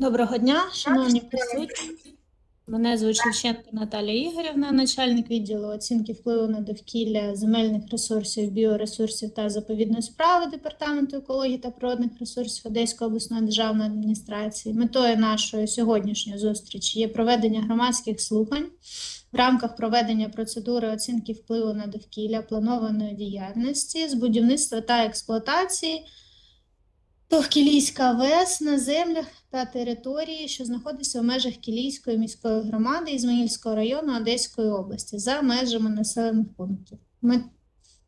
Доброго дня, шановні присутні. Мене звуть Шевченко Наталія Ігорівна, начальник відділу оцінки впливу на довкілля земельних ресурсів, біоресурсів та заповідної справи Департаменту екології та природних ресурсів Одеської обласної державної адміністрації. Метою нашої сьогоднішньої зустрічі є проведення громадських слухань в рамках проведення процедури оцінки впливу на довкілля планованої діяльності з будівництва та експлуатації Довкілійська ВЕС на землях та території, що знаходиться в межах Кілійської міської громади Ізмаїльського району Одеської області за межами населених пунктів. Ми...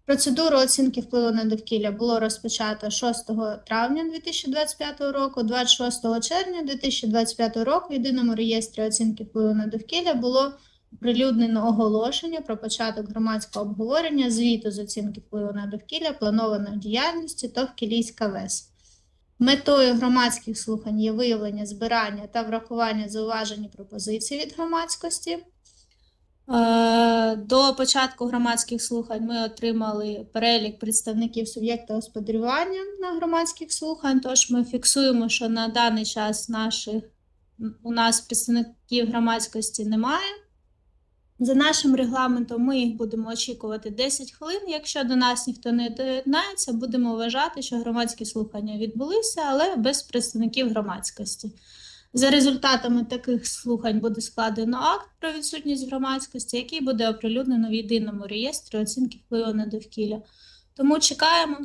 Процедуру оцінки впливу на довкілля було розпочато 6 травня 2025 року, 26 червня 2025 року в єдиному реєстрі оцінки впливу на довкілля було оприлюднено оголошення про початок громадського обговорення звіту з оцінки впливу на довкілля планованої діяльності ТОВ Кілійська ВЕС. Метою громадських слухань є виявлення, збирання та врахування зауважень пропозицій від громадськості. Е, До початку громадських слухань ми отримали перелік представників суб'єкта господарювання на громадських слухань. Тож ми фіксуємо, що на даний час наших у нас представників громадськості немає. За нашим регламентом ми їх будемо очікувати 10 хвилин. Якщо до нас ніхто не доєднається, будемо вважати, що громадські слухання відбулися, але без представників громадськості. За результатами таких слухань буде складено акт про відсутність громадськості, який буде оприлюднено в єдиному реєстрі оцінки впливу на довкілля. Тому чекаємо.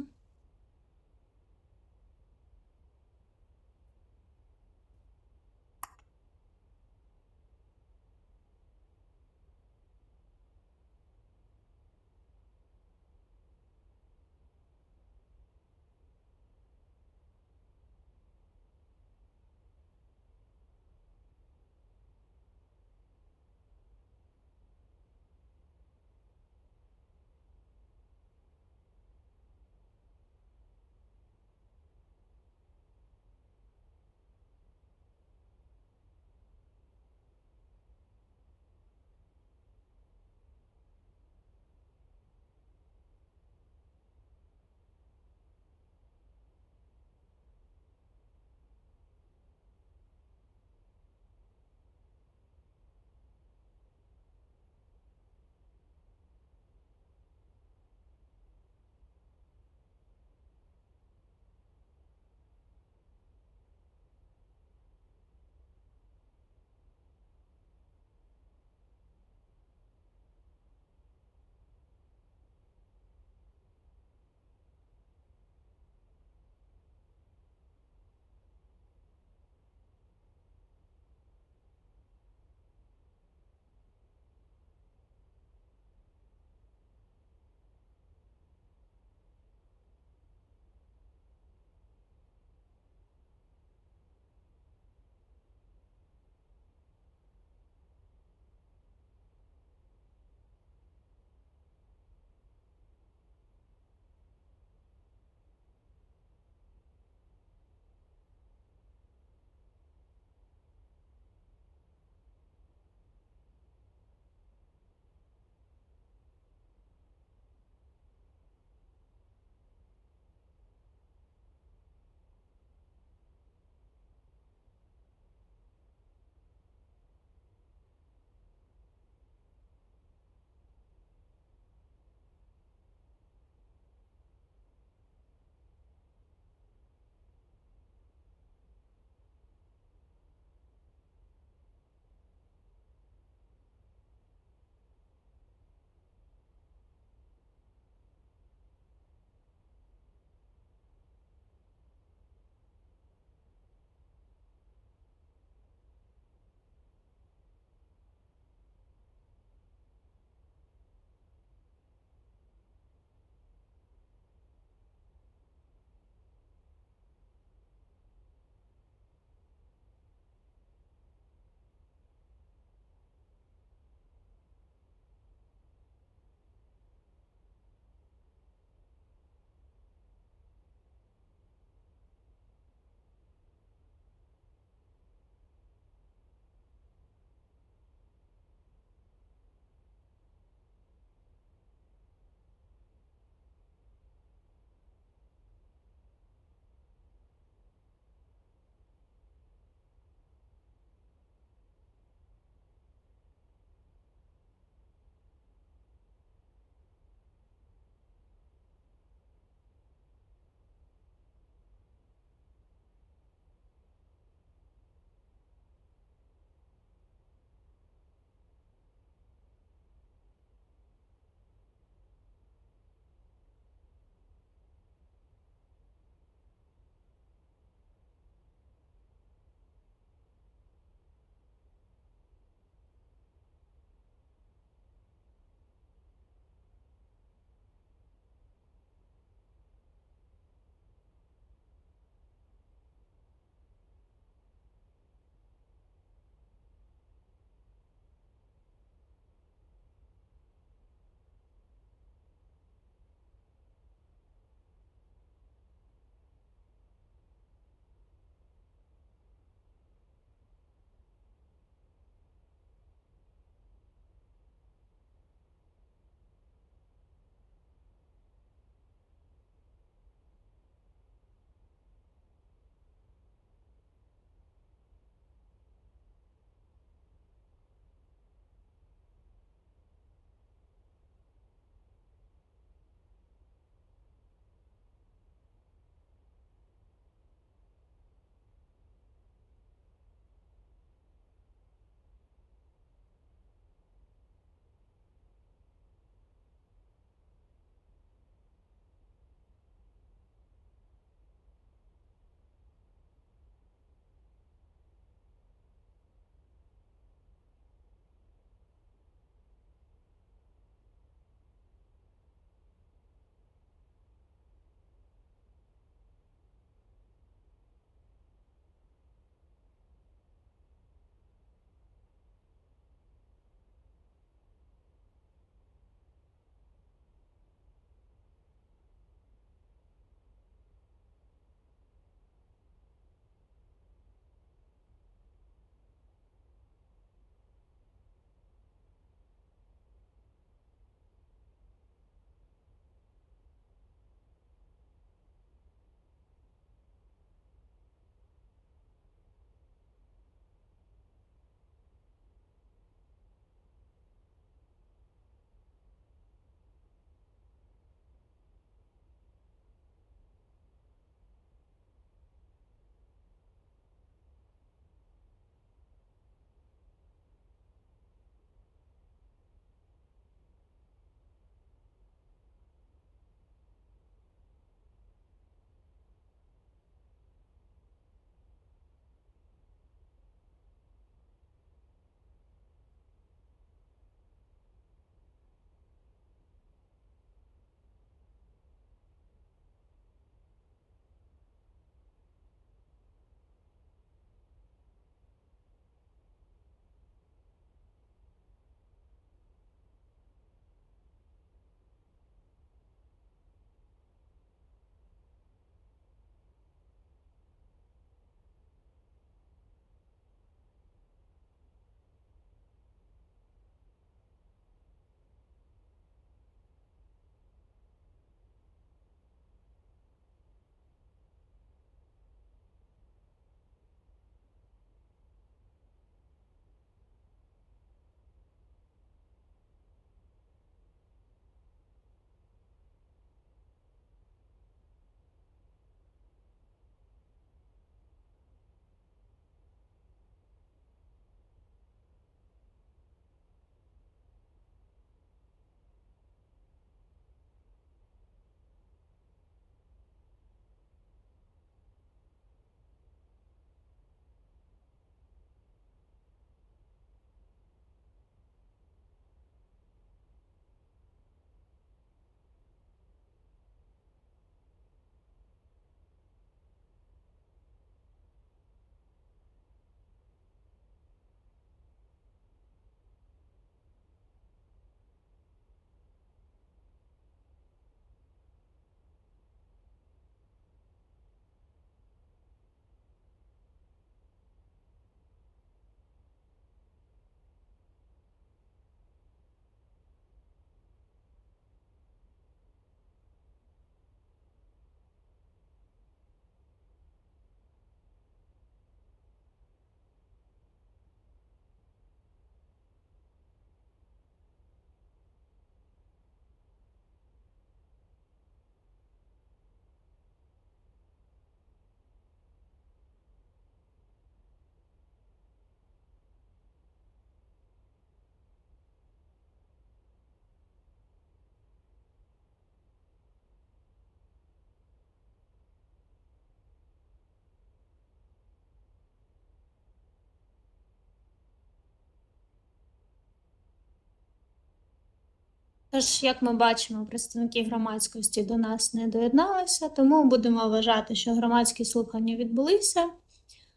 Тож, як ми бачимо, представники громадськості до нас не доєдналися, тому будемо вважати, що громадські слухання відбулися,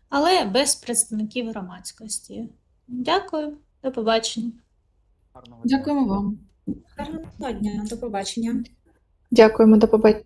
але без представників громадськості. Дякую, до побачення. Дякуємо вам. Гарного дня, до побачення. Дякуємо, до побачення.